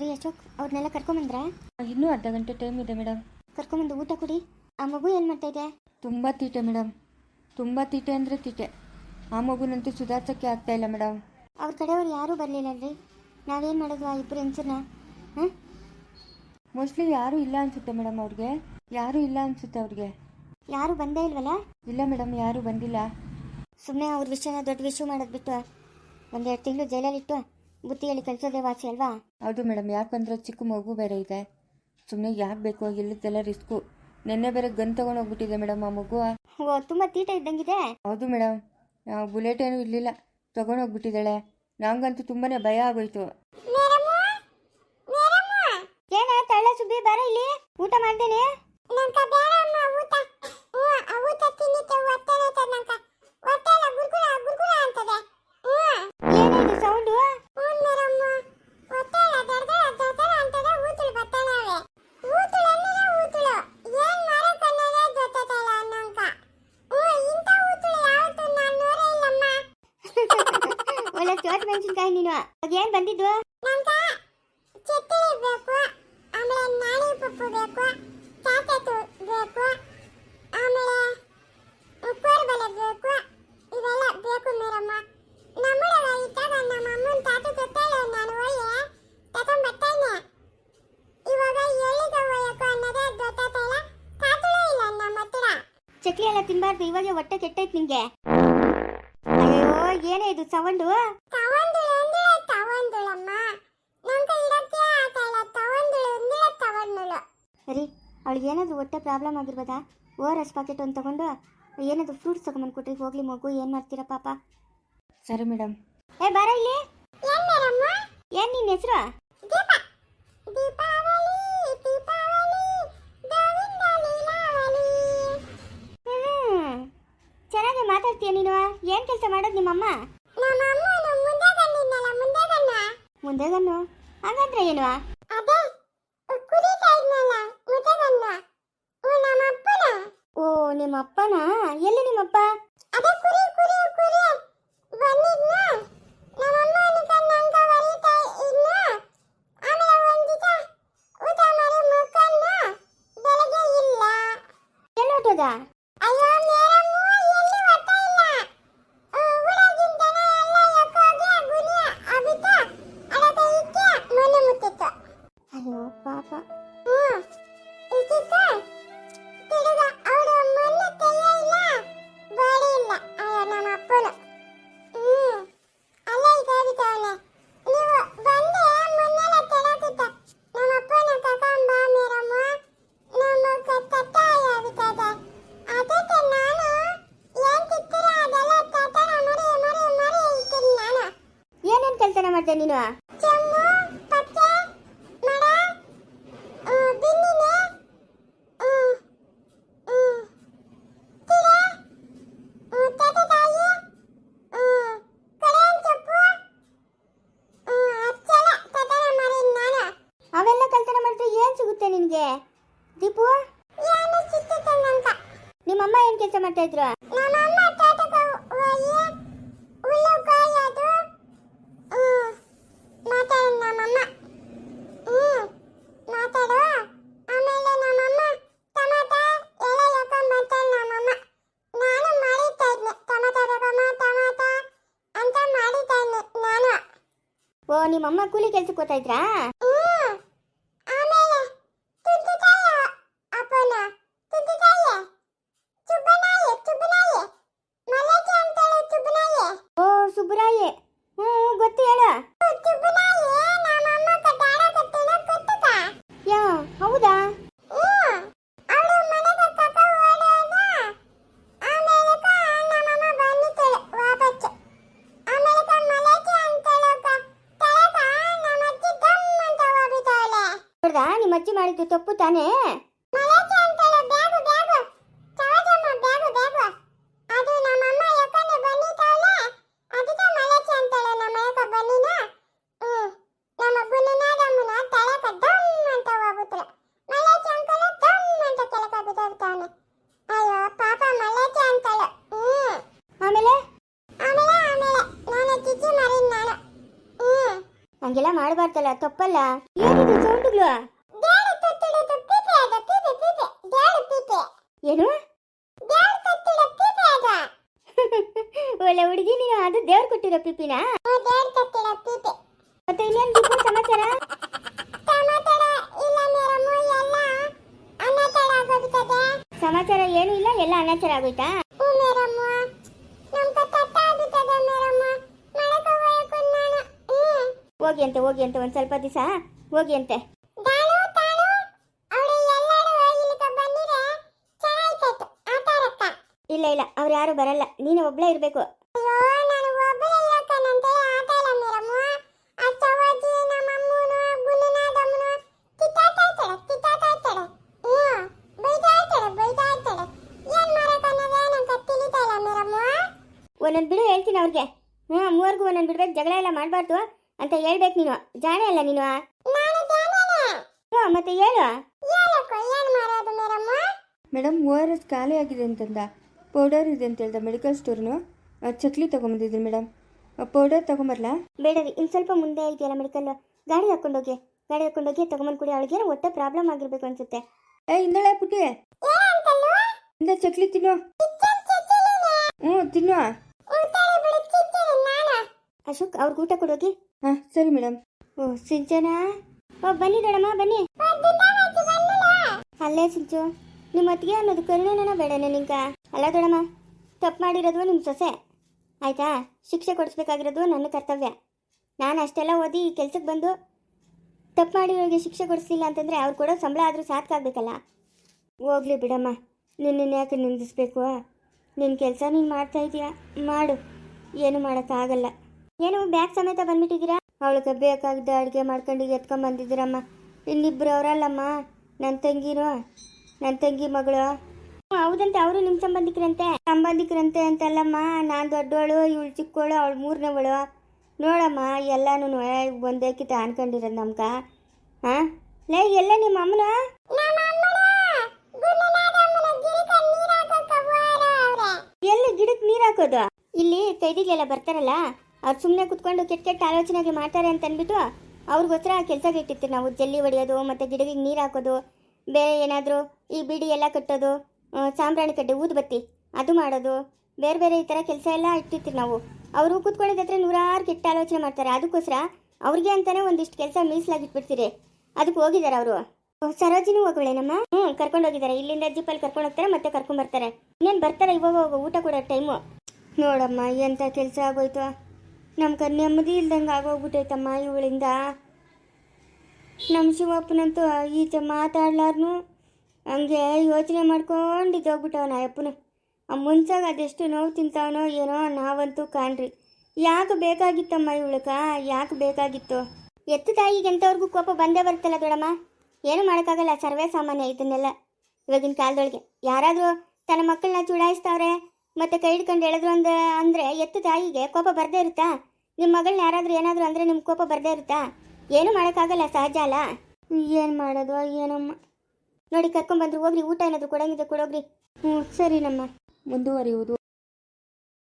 ರೀ ಅಶೋಕ್ ಅವ್ರನ್ನೆಲ್ಲ ಕರ್ಕೊಂಬಂದ್ರ? ಇನ್ನೂ ಅರ್ಧ ಗಂಟೆ ಟೈಮ್ ಇದೆ ಮೇಡಮ್ ಕರ್ಕೊಂಬಂದು ಊಟ ಕೊಡಿ. ಆ ಮಗು ಏನು ಮಾಡ್ತಾ ಇದೆ? ತುಂಬ ತೀಟೆ ಮೇಡಮ್ ತುಂಬ ತೀಟೆ ಅಂದರೆ ತೀಟೆ. ಆ ಮಗುನಂತೂ ಸುಧಾರ್ಸೋಕ್ಕೆ ಆಗ್ತಾ ಇಲ್ಲ ಮೇಡಮ್ ಅವ್ರ ಕಡೆಯವ್ರು ಯಾರೂ ಬರಲಿಲ್ಲಲ್ರಿ ನಾವೇನು ಮಾಡೋದು ಆ ಇಬ್ಬರು ಹೆಂಚನ್ನ ಹಾಂ ಮೋಸ್ಟ್ಲಿ ಯಾರೂ ಇಲ್ಲ ಅನಿಸುತ್ತೆ ಮೇಡಮ್ ಅವ್ರಿಗೆ. ಯಾರೂ ಇಲ್ಲ ಅನಿಸುತ್ತೆ ಅವ್ರಿಗೆ. ಯಾರೂ ಬಂದೇ ಇಲ್ವಲ್ಲ? ಇಲ್ಲ ಮೇಡಮ್ ಯಾರೂ ಬಂದಿಲ್ಲ. ಸುಮ್ಮನೆ ಅವ್ರ ವಿಷಯನ ದೊಡ್ಡ ವಿಷಯ ಮಾಡೋದು ಬಿಟ್ಟು ಒಂದೆರಡು ತಿಂಗಳು ಜೈಲಲ್ಲಿಟ್ಟು ಬುತ್ತಿ ಹೇಳಿ ಕಳ್ಸೋದೇ ವಾಸಿ ಅಲ್ವಾ? ಹೌದು ಮೇಡಮ್ ಯಾಕಂದ್ರೆ ಚಿಕ್ಕ ಮಗು ಬೇರೆ ಇದೆ. ಸುಮ್ಮನೆ ಯಾಕೆ ಬೇಕು ಇಲ್ಲದೆಲ್ಲ ರಿಸ್ಕು ನಿನ್ನೆ ಬೇರೆ ಗನ್ ತೊಗೊಂಡೋಗ್ಬಿಟ್ಟಿದೆ ಮೇಡಮ್ ಆ ಮಗು. ಓ ತುಂಬ ತೀಟ ಇದ್ದಂಗಿದೆ? ಹೌದು ಮೇಡಮ್ ಬುಲೆಟ್ ಏನೂ ಇರಲಿಲ್ಲ. ತೊಗೊಂಡೋಗ್ಬಿಟ್ಟಿದ್ದಾಳೆ ನಂಗಂತೂ ತುಂಬಾನೇ ಭಯ ಆಗೋಯ್ತು. ಏನ ತಳ್ಳ ಸುಬ್ಬಿ ಬರ ಇಲ್ಲಿ? ಊಟ ಮಾಡ್ದೇನೆ? ತಾತಲೇ ಇಲ್ಲ. ನಮ್ಮ ಹತ್ರ ಚಕ್ಲಿ ಎಲ್ಲ ತಿನ್ಬಾರ್ದು ಇವಾಗ ಹೊಟ್ಟೆ ಕೆಟ್ಟೈತ್ ನಿಂಗೆ. ಏನೇ ಇದು ಸೌಂಡು ರೀ ಅವಳಿಗೆ ಏನಾದ್ರು ಹೊಟ್ಟೆ ಪ್ರಾಬ್ಲಮ್ ಆಗಿರ್ಬೋದಾ? ಓ ರಸ್ ಎಸ್ ಪಾಕೆಟ್ ಒಂದು ತಗೊಂಡು ಏನಾದ್ರು ಫ್ರೂಟ್ಸ್ ತಗೊಂಬಂದು ಕೊಟ್ರಿ ಹೋಗ್ಲಿ ಮಗು ಏನು ಮಾಡ್ತೀರಾ ಪಾಪ? ಸರಿ ಮೇಡಮ್ ಏ ಬಾರ ಇಲ್ಲಿ. ಏನ್ ನಿನ್ನ ಹೆಸರು? ದೀಪಾ. ದೀಪಾವಳಿ ಚೆನ್ನಾಗಿ ಮಾತಾಡ್ತೀಯ ನೀನು? ಏನ್ ಕೆಲಸ ಮಾಡೋದು ನಿಮ್ಮಮ್ಮ? ಮುಂದೆಗನ್ನು ಹಾಗಾದ್ರೆ ಏನು? ಓ ನಿಮ್ಮ ಅಪ್ಪನ ಎಲ್ಲಿ ನಿಮ್ಮಪ್ಪ? ಟಮಾಟ ಬೇಕಮ್ಮ ಟಮಾಟ ಅಂತ ಕೆಲಸ ಮಾಡ್ತಾ ನಾನು. ಓ ನಿಮ್ಮಮ್ಮ ಕೂಲಿ ಕೆಲ್ಸಕ್ಕೆ ಹೋಗ್ತಾ ಹಂಗೆಲ್ಲ ಮಾಡಬಾರ್ದಲ್ಲ ತಪ್ಪಲ್ಲ? ಏನಿದು ಸೌಂಡ್ಗಳು? ಏನು? ಒಳ್ಳೆ ಹುಡುಗಿ ನೀನು ಅದು ದೇವ್ರು ಕೊಟ್ಟಿರೋ ಪಿಪಿನ? ಮತ್ತೆ ಇನ್ನೇನ್ ಸಮಾಚಾರ? ಸಮಾಚಾರ ಏನು ಇಲ್ಲ ಎಲ್ಲ ಅನಾಚಾರ ಆಗೋಯ್ತಾ? ಹೋಗಿ ಅಂತೆ ಹೋಗಿ ಅಂತೆ ಒಂದ್ ಸ್ವಲ್ಪ ದಿವಸ ಹೋಗಿ ಅಂತೆ. ಇಲ್ಲ ಇಲ್ಲ ಅವ್ರು ಯಾರು ಬರಲ್ಲ ನೀನು ಒಬ್ಳೇ ಇರ್ಬೇಕು. ಒಂದೊಂದು ಬಿಡು ಹೇಳ್ತೀನಿ ಅವ್ರಿಗೆ ಹ್ಞೂ ಮೂವರ್ಗು ಒಂದೊಂದು ಬಿಡ್ಬೇಕು ಜಗಳ ಎಲ್ಲ ಮಾಡಬಾರ್ದು. ಅಂತ ಹೇಳ್ಬೇಕು ನೀನು. ಜಾಣೆ ಅಲ್ಲ ನೀನು. ಹ್ಞೂ ಮತ್ತೆ ಹೇಳು. ಮೇಡಮ್ ಓ ಆರ್ ಎಸ್ ಖಾಲಿ ಆಗಿದೆ ಅಂತಂದ. ಪೌಡರ್ ಇದೆ ಅಂತ ಹೇಳ್ದ ಮೆಡಿಕಲ್ ಸ್ಟೋರ್ನು. ಚಕ್ಲಿ ತಗೊಂಬಂದಿದ್ರು ಮೇಡಮ್. ಪೌಡರ್ ತೊಗೊಂಬರ್ಲಾ? ಬೇಡ ರೀ ಇನ್ನು ಸ್ವಲ್ಪ ಮುಂದೆ ಇದೆಯಲ್ಲ ಮೆಡಿಕಲ್. ಗಾಡಿ ಹಾಕೊಂಡೋಗಿ ಗಾಡಿ ಹಾಕೊಂಡೋಗಿ ತಗೊಂಬಂದು ಕೂಡ. ಅವಳಿಗೆ ಹೊಟ್ಟೆ ಪ್ರಾಬ್ಲಮ್ ಆಗಿರ್ಬೇಕು ಅನ್ಸುತ್ತೆ. ಏ ಹಿಂದಳೆ ಪುಟ್ಟಿ. ಇಂದ ಚಕ್ಲಿ ತಿನ್ನು. ಹ್ಞೂ ತಿನ್ನು. ಅಶೋಕ್ ಅವ್ರಿಗೆ ಊಟ ಕೊಡೋಗಿ ಹಾಂ, ಸರಿ ಮೇಡಮ್. ಓ, ಸಿಂಚನ? ಓ, ಬನ್ನಿ ದೊಡಮ್ಮ, ಬನ್ನಿ. ಅಲ್ಲೇ ಸಿಂಚು ನಿಮ್ಮ ಅತ್ತಿಗೆ ಅನ್ನೋದು ಕರುಣೆನ ಬೇಡನೆ ನಿಂಕ. ಅಲ್ಲ ದೊಡಮ್ಮ, ತಪ್ಪು ಮಾಡಿರೋದು ನಿಮ್ಮ ಸೊಸೆ. ಆಯ್ತಾ? ಶಿಕ್ಷೆ ಕೊಡಿಸ್ಬೇಕಾಗಿರೋದು ನನ್ನ ಕರ್ತವ್ಯ. ನಾನು ಅಷ್ಟೆಲ್ಲ ಓದಿ ಈ ಕೆಲ್ಸಕ್ಕೆ ಬಂದು ತಪ್ಪು ಮಾಡಿರೋರಿಗೆ ಶಿಕ್ಷೆ ಕೊಡಿಸ್ಲಿಲ್ಲ ಅಂತಂದರೆ ಅವ್ರು ಕೊಡೋ ಸಂಬಳ ಆದರೂ ಸಾಕಾಗಬೇಕಲ್ಲ. ಹೋಗ್ಲಿ ಬಿಡಮ್ಮ ನಿನ್ನನ್ನು ಯಾಕೆ ನಿಂದಿಸ್ಬೇಕು? ನಿನ್ನ ಕೆಲಸ ನೀನು ಮಾಡ್ತಾ ಇದೀಯಾ? ಮಾಡು. ಏನು ಮಾಡೋಕ್ಕಾಗಲ್ಲ. ಏನು ಬ್ಯಾಗ್ ಸಮೇತ ಬಂದ್ಬಿಟ್ಟಿದ್ದೀರಾ? ಅವಳಿಗೆ ಬೇಕಾಗಿದ್ದ ಅಡುಗೆ ಮಾಡ್ಕೊಂಡು ಎತ್ಕೊಂಬಂದಿದ್ದೀರಮ್ಮ. ಇನ್ನಿಬ್ರು ಅವರಲ್ಲಮ್ಮ. ನನ್ನ ತಂಗಿರು. ನನ್ನ ತಂಗಿ ಮಗಳು. ಹೌದಂತೆ ಅವರು ನಿಮ್ಮ ಸಂಬಂಧಿಕರಂತೆ? ಸಂಬಂಧಿಕರಂತೆ ಅಂತಲ್ಲಮ್ಮ ನಾನು ದೊಡ್ಡವಳು ಇವಳು ಚಿಕ್ಕವಳು ಅವಳು ಮೂರನೇವಳು. ನೋಡಮ್ಮ ಎಲ್ಲಾನು ಒಂದೇ ಕಿತ ಅನ್ಕೊಂಡಿರೋದು ನಮ್ಗ. ಹಾಂ ಲೇ ಎಲ್ಲ ನಿಮ್ಮ ಅಮ್ಮನ? ಎಲ್ಲಿ ಗಿಡಕ್ಕೆ ನೀರು ಹಾಕೋದು? ಇಲ್ಲಿ ಕೈದಿಗೆಲ್ಲ ಬರ್ತಾರಲ್ಲ? ಅವ್ರು ಸುಮ್ಮನೆ ಕುತ್ಕೊಂಡು ಕೆಟ್ಟ ಕೆಟ್ಟ ಆಲೋಚನೆಗೆ ಮಾಡ್ತಾರೆ ಅಂತ ಅಂದ್ಬಿಟ್ಟು ಅವ್ರಿಗೋಸ್ಕರ ಕೆಲಸ ಇಟ್ಟಿರ್ತೀವಿ ನಾವು. ಜಲ್ಲಿ ಹೊಡೆಯೋದು ಮತ್ತು ಗಿಡಗಳಿಗೆ ನೀರು ಹಾಕೋದು ಬೇರೆ ಏನಾದರೂ ಈ ಬಿಡಿ ಎಲ್ಲ ಕಟ್ಟೋದು ಆ, ಸಾಂಬ್ರಾಣಿ ಕಡ್ಡೆ ಊದುಬತ್ತಿ ಅದು ಮಾಡೋದು ಬೇರೆ ಬೇರೆ ಈ ಥರ ಕೆಲಸ ಎಲ್ಲ ಇಟ್ಟಿರ್ತೀವಿ ನಾವು. ಅವರು ಕೂತ್ಕೊಂಡಿದ್ದರೆ ನೂರಾರು ಕೆಟ್ಟ ಆಲೋಚನೆ ಮಾಡ್ತಾರೆ. ಅದಕ್ಕೋಸ್ಕರ ಅವ್ರಿಗೆ ಅಂತಲೇ ಒಂದಿಷ್ಟು ಕೆಲಸ ಮೀಸಲಾಗಿಟ್ಬಿಡ್ತೀರಿ ಅದಕ್ಕೆ ಹೋಗಿದ್ದಾರೆ ಅವರು. ಸರೋಜಿನೂ ಹೋಗೋಳೇನಮ್ಮ ಹ್ಞೂ ಕರ್ಕೊಂಡು ಹೋಗಿದ್ದಾರೆ. ಇಲ್ಲಿಂದ ಜಿಪ್ಪಲ್ಲಿ ಕರ್ಕೊಂಡು ಹೋಗ್ತಾರೆ ಮತ್ತೆ ಕರ್ಕೊಂಡು ಬರ್ತಾರೆ ಇನ್ನೇನು ಬರ್ತಾರೆ? ಇವಾಗ ಹೋಗೋ ಊಟ ಕೊಡೋ ಟೈಮು ನೋಡಮ್ಮ ಎಂಥ ಕೆಲಸ ಆಗೋಯ್ತು. ನಮ್ಗೆ ನೆಮ್ಮದಿ ಇಲ್ದಂಗೆ ಆಗೋಗ್ಬಿಟ್ಟೈತಮ್ಮ ಇವಳಿಂದ. ನಮ್ಮ ಶಿವಪ್ಪನಂತೂ ಈಚೆ ಮಾತಾಡ್ಲಾರ್ನು ಹಂಗೆ ಯೋಚನೆ ಮಾಡ್ಕೊಂಡು ಇದ್ದೋಗ್ಬಿಟ್ಟವನ ಅಪ್ಪನು ಆ ಮುಂಚಾಗ ಅದೆಷ್ಟು ನೋವು ತಿಂತಾವನೋ ಏನೋ ನಾವಂತೂ ಕಾಣ್ರಿ. ಯಾಕೆ ಬೇಕಾಗಿತ್ತಮ್ಮ ಇವಳಕ ಯಾಕೆ ಬೇಕಾಗಿತ್ತು? ಎತ್ತು ತಾಯಿಗೆ ಎಂಥವ್ರಿಗೂ ಕೋಪ ಬಂದೇ ಬರ್ತಲ್ಲ ದೊಡಮ್ಮ. ಏನು ಮಾಡೋಕ್ಕಾಗಲ್ಲ, ಸರ್ವೇ ಸಾಮಾನ್ಯ ಇದನ್ನೆಲ್ಲ. ಇವಾಗಿನ ಕಾಲದೊಳಗೆ ಯಾರಾದರೂ ತನ್ನ ಮಕ್ಕಳನ್ನ ಚುಡಾಯಿಸ್ತಾವ್ರೆ ಮತ್ತೆ ಕೈ ಹಿಡ್ಕೊಂಡು ಎಳೆದ್ರು ಅಂದ ಅಂದರೆ ಎತ್ತು ತಾಯಿಗೆ ಕೋಪ ಬರದೇ ಇರುತ್ತಾ? ನಿಮ್ಮ ಮಗಳನ್ನ ಯಾರಾದರೂ ಏನಾದರೂ ಅಂದರೆ ನಿಮ್ಮ ಕೋಪ ಬರದೇ ಇರುತ್ತಾ? ಏನು ಮಾಡೋಕ್ಕಾಗಲ್ಲ ಸಹಜ ಅಲ್ಲ? ಏನು ಮಾಡೋದು ಏನಮ್ಮ? ನೋಡಿ ಕರ್ಕೊಂಬಂದ್ರು ಹೋಗ್ರಿ ಊಟ ಏನಾದರೂ ಕೊಡಂಗಿದ್ರೆ ಕೊಡೋಗ್ರಿ. ಹ್ಞೂ ಸರಿನಮ್ಮ. ಮುಂದುವರಿಯುವುದು.